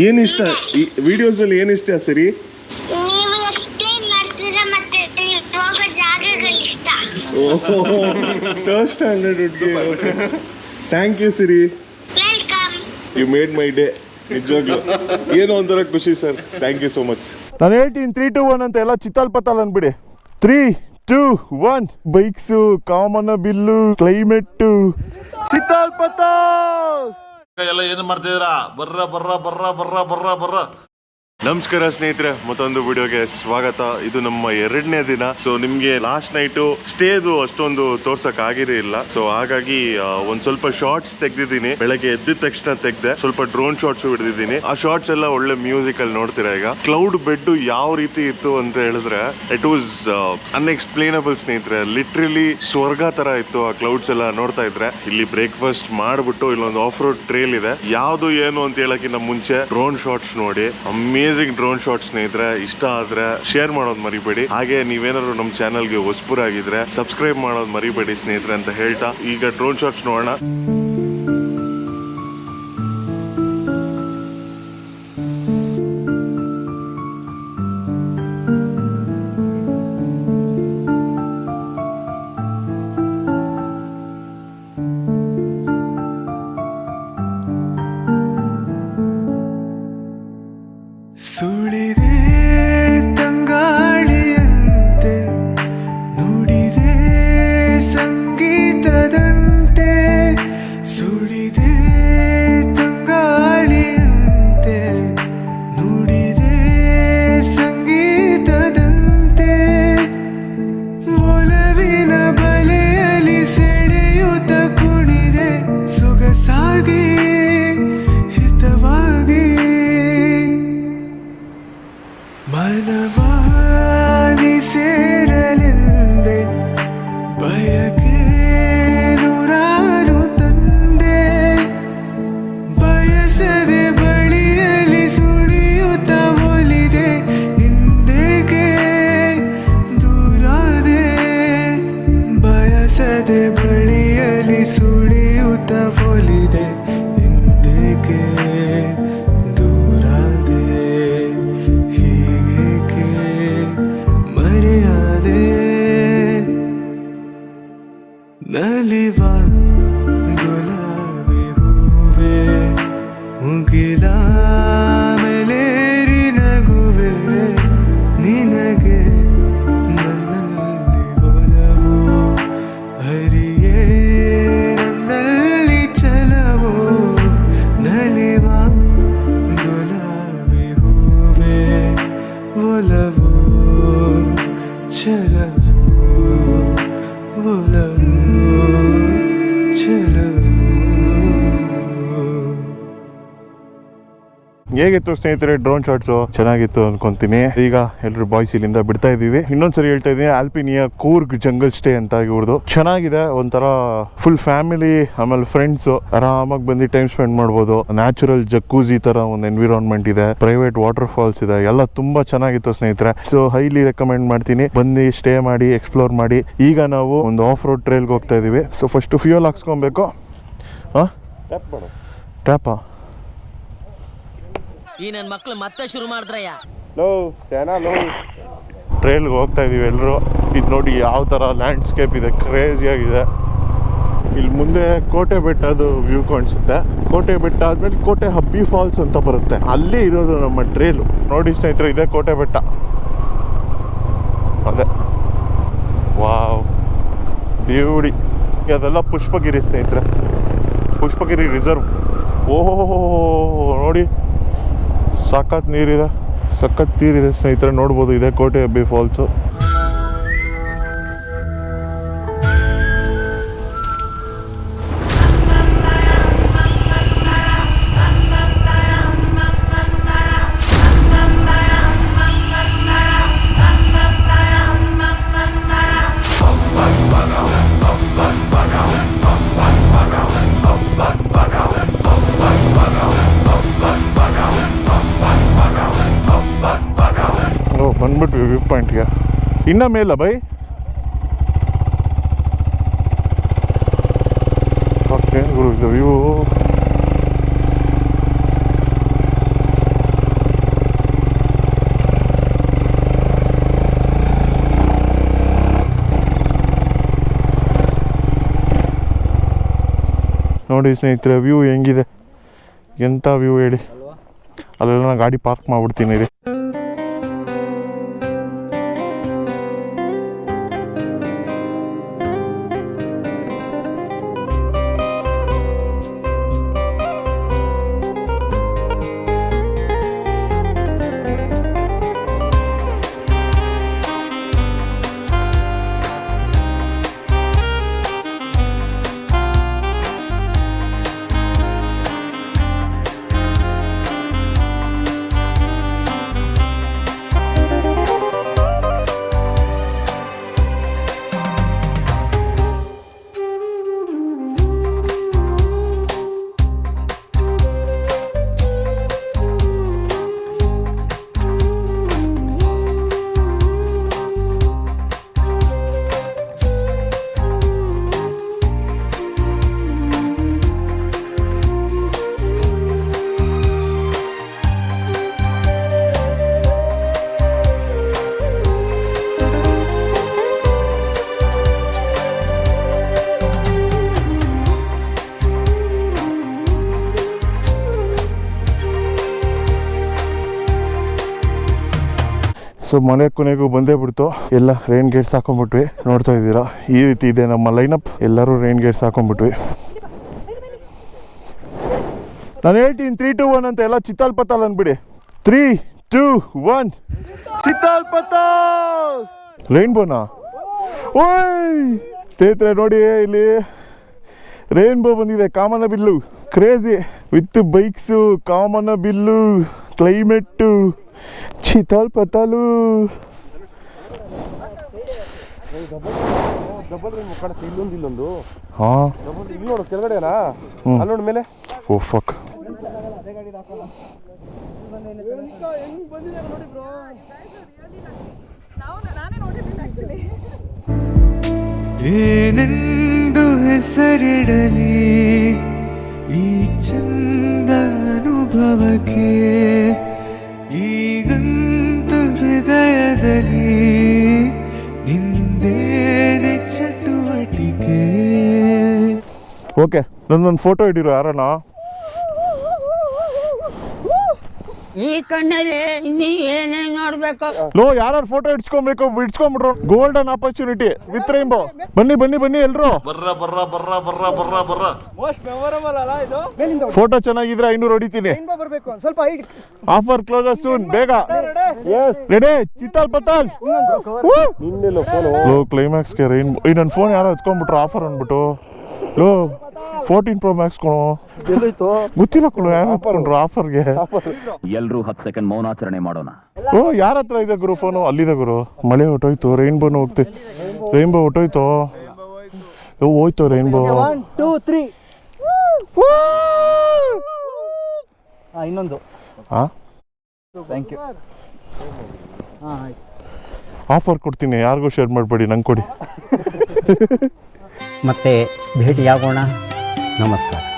ಏನ್ ಇಷ್ಟ? ಈ ವಿಡಿಯೋಸ್ ಅಲ್ಲಿ ಏನಿಷ್ಟ ಇಷ್ಟ ಸರಿ? ನೀವು ಎಕ್ಸ್ಪ್ಲೈನ್ ಮಾಡ್ತೀರಾ ಮತ್ತೆ ನೀವು ಹೋಗೋ ಜಾಗಗಳು ಇಷ್ಟ? Third standard thank you Siri welcome you made my day ನಿಜವಾಗ್ಲು. ಏನೋ ಒಂಥರ ಖುಷಿ sir thank you so much ನಾನು ಹೇಳ್ತೀನಿ ತ್ರೀ ಟು ಒನ್ ಅಂತ ಎಲ್ಲ ಚಿತ್ತಾಲ್ ಪತ್ತಾಲ್ ಅನ್ಬಿಡಿ. ತ್ರೀ ಟೂ ಒನ್ ಬೈಕ್ಸು ಕಾಮನ ಬಿಲ್ಲು ಕ್ಲೈಮೇಟು ಚಿತ್ತಾಲ್ ಪತ್ತಾಲ್ ಎಲ್ಲ ಏನು ಮಾಡ್ತಿದ್ದೀರಾ? ಬರ್ರ ಬರ್ರ ಬರ್ರ ಬರ್ರ ಬರ್ರ ಬರ್ರ. ನಮಸ್ಕಾರ ಸ್ನೇಹಿತರೆ, ಮತ್ತೊಂದು ವಿಡಿಯೋಗೆ ಸ್ವಾಗತ. ಇದು ನಮ್ಮ ಎರಡನೇ ದಿನ. ಸೊ ನಿಮ್ಗೆ ಲಾಸ್ಟ್ ನೈಟು ಸ್ಟೇದು ಅಷ್ಟೊಂದು ತೋರ್ಸಕ್ ಆಗಿರಲಿಲ್ಲ ಸೊ ಹಾಗಾಗಿ ಒಂದ್ ಸ್ವಲ್ಪ ಶಾರ್ಟ್ಸ್ ತೆಗ್ದಿದ್ದೀನಿ. ಬೆಳಗ್ಗೆ ಎದ್ದಿದ ತಕ್ಷಣ ತೆಗ್ದೆ. ಸ್ವಲ್ಪ ಡ್ರೋನ್ ಶಾರ್ಟ್ಸ್ ಹಿಡಿದಿದ್ದೀನಿ. ಆ ಶಾರ್ಟ್ಸ್ ಎಲ್ಲ ಒಳ್ಳೆ ಮ್ಯೂಸಿಕ್ ಅಲ್ಲಿ ನೋಡ್ತೀರಾ ಈಗ? ಕ್ಲೌಡ್ ಬೆಡ್ ಯಾವ ರೀತಿ ಇತ್ತು ಅಂತ ಹೇಳಿದ್ರೆ ಇಟ್ ವಾಸ್ ಅನ್ಎಕ್ಸ್ಪ್ಲೇನಬಲ್ ಸ್ನೇಹಿತರೆ. ಲಿಟ್ರಲಿ ಸ್ವರ್ಗ ತರ ಇತ್ತು ಆ ಕ್ಲೌಡ್ಸ್ ಎಲ್ಲ ನೋಡ್ತಾ ಇದ್ರೆ. ಇಲ್ಲಿ ಬ್ರೇಕ್ಫಾಸ್ಟ್ ಮಾಡ್ಬಿಟ್ಟು ಇಲ್ಲೊಂದು ಆಫ್ ರೋಡ್ ಟ್ರೇಲ್ ಇದೆ. ಯಾವ್ದು ಏನು ಅಂತ ಹೇಳಕ್ಕಿಂತ ಮುಂಚೆ ಡ್ರೋನ್ ಶಾರ್ಟ್ಸ್ ನೋಡಿ. ಅಮೇಸಿಂಗ್ ಡ್ರೋನ್ ಶಾಟ್ ಸ್ನೇಹಿತರೆ. ಇಷ್ಟ ಆದ್ರೆ ಶೇರ್ ಮಾಡೋದು ಮರಿಬೇಡಿ. ಹಾಗೆ ನೀವೇನಾದ್ರು ನಮ್ಮ ಚಾನಲ್ಗೆ ಆಗಿದ್ರೆ ಸಬ್ಸ್ಕ್ರೈಬ್ ಮಾಡೋದು ಮರಿಬೇಡಿ ಸ್ನೇಹಿತರೆ ಅಂತ ಹೇಳ್ತಾ, ಈಗ ಡ್ರೋನ್ ಶಾಟ್ಸ್ ನೋಡೋಣ. ಹೇಗಿತ್ತು ಸ್ನೇಹಿತರೆ ಡ್ರೋನ್ ಶಾಟ್ಸು ಚೆನ್ನಾಗಿತ್ತು ಅನ್ಕೊಂತೀನಿ. ಈಗ ಎಲ್ಲರೂ ಬಾಯ್ಸ್ ಇಲ್ಲಿಂದ ಬಿಡ್ತಾ ಇದೀವಿ. ಇನ್ನೊಂದ್ಸರಿ ಹೇಳ್ತಾ ಇದೀನಿ ಆಲ್ಪಿನಿಯ ಕೂರ್ಗ್ ಜಂಗಲ್ ಸ್ಟೇ ಅಂತ ಇವ್ರದ್ದು ಚೆನ್ನಾಗಿದೆ ಒಂಥರ ಫುಲ್ ಫ್ಯಾಮಿಲಿ ಆಮೇಲೆ ಫ್ರೆಂಡ್ಸ್ ಆರಾಮಾಗಿ ಬಂದು ಟೈಮ್ ಸ್ಪೆಂಡ್ ಮಾಡ್ಬೋದು. ನ್ಯಾಚುರಲ್ ಜಕ್ಕೂಜಿ ತರ ಒಂದು ಎನ್ವಿರಾನ್ಮೆಂಟ್ ಇದೆ ಪ್ರೈವೇಟ್ ವಾಟರ್ ಫಾಲ್ಸ್ ಇದೆ ಎಲ್ಲ ತುಂಬಾ ಚೆನ್ನಾಗಿತ್ತು ಸ್ನೇಹಿತರೆ. ಸೊ ಹೈಲಿ ರೆಕಮೆಂಡ್ ಮಾಡ್ತೀನಿ. ಬಂದು ಸ್ಟೇ ಮಾಡಿ ಎಕ್ಸ್ಪ್ಲೋರ್ ಮಾಡಿ. ಈಗ ನಾವು ಒಂದು ಆಫ್ ರೋಡ್ ಟ್ರೈಲ್ಗೆ ಹೋಗ್ತಾ ಇದೀವಿ. ಸೊ ಫಸ್ಟ್ ಫ್ಯೂಯಲ್ ಹಾಕ್ಸ್ಕೊಬೇಕು. ಹಾಂ? ಟ್ಯಾಪಾ ಈ ನನ್ ಮಕ್ಳು ಮತ್ತೆ ಶುರು ಮಾಡಿದ್ರಯ್ಯ. ಟ್ರೈಲ್ಗೆ ಹೋಗ್ತಾ ಇದೀವಿ ಎಲ್ಲರೂ ಇದು ನೋಡಿ ಯಾವ ಥರ ಲ್ಯಾಂಡ್ಸ್ಕೇಪ್ ಇದೆ ಕ್ರೇಜಿಯಾಗಿದೆ ಇಲ್ಲಿ ಮುಂದೆ ಕೋಟೆ ಬೆಟ್ಟದು ವ್ಯೂ ಕಾಣಿಸುತ್ತೆ. ಕೋಟೆ ಬೆಟ್ಟ ಆದ್ಮೇಲೆ ಕೋಟೆ ಹಬ್ಬಿ ಫಾಲ್ಸ್ ಅಂತ ಬರುತ್ತೆ. ಅಲ್ಲಿ ಇರೋದು ನಮ್ಮ ಟ್ರೇಲು ನೋಡಿ ಸ್ನೇಹಿತರೆ ಇದೆ ಕೋಟೆ ಬೆಟ್ಟ. ಅದೇ. ವಾವ್. ಬ್ಯೂಡಿ ಅದೆಲ್ಲ ಪುಷ್ಪಗಿರಿ ಸ್ನೇಹಿತರೆ. ಪುಷ್ಪಗಿರಿ ರಿಸರ್ವ್. ಓಹೋ ನೋಡಿ. ಸಖತ್ ನೀರಿದೆ ಸಖತ್ ನೀರಿದೆ ಸ್ನೇಹಿತರೆ ನೋಡ್ಬೋದು ಇದೆ ಕೋಟೆ ಅಬ್ಬಿ ಫಾಲ್ಸು ಇನ್ನ ಮೇಲ ಬೈ. ಓಕೆ, ಗುರು, ಇದು ವ್ಯೂ ನೋಡಿ ಸ್ನೇಹಿತರೆ ವ್ಯೂ ಹೆಂಗಿದೆ? ಎಂಥ ವ್ಯೂ ಹೇಳಿ? ಅಲ್ಲೆಲ್ಲ ನಾನು ಗಾಡಿ ಪಾರ್ಕ್ ಮಾಡಿಬಿಡ್ತೀನಿ ರೀ. ಸೊ ಮನೆ ಕೊನೆಗೂ ಬಂದೇ ಬಿಡ್ತು. ಎಲ್ಲ ರೈನ್ ಗೇಟ್ಸ್ ಹಾಕೊಂಡ್ಬಿಟ್ವಿ. ನೋಡ್ತಾ ಇದ್ದೀರಾ? ಈ ರೀತಿ ಇದೆ ನಮ್ಮ ಲೈನಪ್ ಎಲ್ಲರೂ ರೈನ್ ಗೇಟ್ಸ್ ಹಾಕೊಂಡ್ಬಿಟ್ವಿ. ನಾನು ಹೇಳ್ತೀನಿ ತ್ರೀ ಟು ಒನ್ ಅಂತ ಎಲ್ಲ ಚಿತ್ತಾಲ್ ಪತ್ತಾಲ್ ಅಂದ್ಬಿಡಿ. ತ್ರೀ ಟೂ ಒನ್ ಚಿತ್ತಾಲ್ ಪತ್ತಾಲ್! ರೈನ್ಬೋನಾ ಓಯ್! ಸ್ನೇಹಿತರೆ, ನೋಡಿ ಇಲ್ಲಿ ರೈನ್ಬೋ ಬಂದಿದೆ. ಕಾಮನ ಬಿಲ್ಲು. ಕ್ರೇಜಿ ವಿತ್ ಬೈಕ್ಸು ಕಾಮನ ಬಿಲ್ಲು. ಕ್ಲೈಮೇಟು ಚಿತಾಲ್ ಪತಾಲು ಹಾ. ನೋಡು ಕೆಳಗಡೆನಾ. ಅಲ್ಲಿ ನೋಡು ಮೇಲೆ ಓ ಫಕ್ ಏನೆಂದು ಹೆಸರಿಡಲಿ ಈ ಚಂದ ಅನುಭವಕ್ಕೆ ಈಗಂತೂ ಹೃದಯದಲ್ಲಿ ನಿಂದೇನೆ ಚಟುವಟಿಕೆ ಓಕೆ ನನ್ನೊಂದು ಫೋಟೋ ಇಟ್ಟಿರು ಯಾರಣ್ಣ ಈ ಕಣ್ಣಲ್ಲಿ ನೀ ಏನೇನ್ ನೋಡ್ಬೇಕು? ಲೋ ಯಾರು ಫೋಟೋ ಇಡ್ಸ್ಕೊಬೇಕು ಇಡ್ಸ್ಕೊಂಬಿಟ್ರು ಗೋಲ್ಡನ್ ಆಪರ್ಚುನಿಟಿ ವಿತ್ ರೈನ್ಬೋ ಬನ್ನಿ ಬನ್ನಿ ಬನ್ನಿ ಎಲ್ರು. ಬರ್ರ ಬರ್ರ ಬರ್ರ ಬರ್ರ ಬರ್ರ ಬರ್ರ. ಮೋಸ್ಟ್ ಮೆಮೊರಬಲ್ ಅಲ್ಲ ಇದು? ಫೋಟೋ ಚೆನ್ನಾಗಿದ್ರೆ ಐನೂರು ಹೊಡಿತೀನಿ. ಬರ್ಬೇಕು ಸ್ವಲ್ಪ ಹೈಟ್. ಆಫರ್ ಕ್ಲೋಸ್ ಸೂನ್ ಬೇಗ. ರೆಡಿ ಚಿತ್ತಾಲ್ ಪತ್ತಾಲ್ ನಿನ್ನೆಲ್ಲ ಫೋನ್ ಲೋ ಕ್ಲೈಮ್ಯಾಕ್ಸ್ಗೆ ರೈನ್ ಈ ನನ್ನ ಫೋನ್ ಯಾರೋ ಎತ್ಕೊಂಡ್ಬಿಟ್ರು ಆಫರ್ ಅಂದ್ಬಿಟ್ಟು. ಲೋ. ಫೋರ್ಟೀನ್ ಪ್ರೋ ಮ್ಯಾಕ್ಸ್ ಕೊಣೋ ಎಲ್ಲೋಯ್ತು? ಗೊತ್ತಿಲ್ಲ ಕೊಡು ಯಾರು ಆಫರ್ಗೆ ಎಲ್ಲರೂ ಹತ್ತು ಸೆಕೆಂಡ್ ಮೌನಾಚರಣೆ ಮಾಡೋಣ. ಓ ಯಾರ ಹತ್ರ ಇದೆ ಗುರು ಫೋನು ಅಲ್ಲಿದೆ ಗುರು. ಮಳೆ ಹೊಟ್ಟೋಯ್ತು ರೈನ್ಬೋನು ಹೋಗ್ತಿ. ರೈನ್ಬೋ ಹೊಟ್ಟೋಯ್ತು. ಓ ಹೋಯ್ತು ರೈನ್ಬೋ ಟೂ ತ್ರೀ ಇನ್ನೊಂದು. ಹಾ ಥ್ಯಾಂಕ್ ಯು ಆಫರ್ ಕೊಡ್ತೀನಿ ಯಾರಿಗೂ ಶೇರ್ ಮಾಡಬೇಡಿ ನಂಗೆ ಕೊಡಿ. ಮತ್ತೆ ಭೇಟಿಯಾಗೋಣ. ನಮಸ್ಕಾರ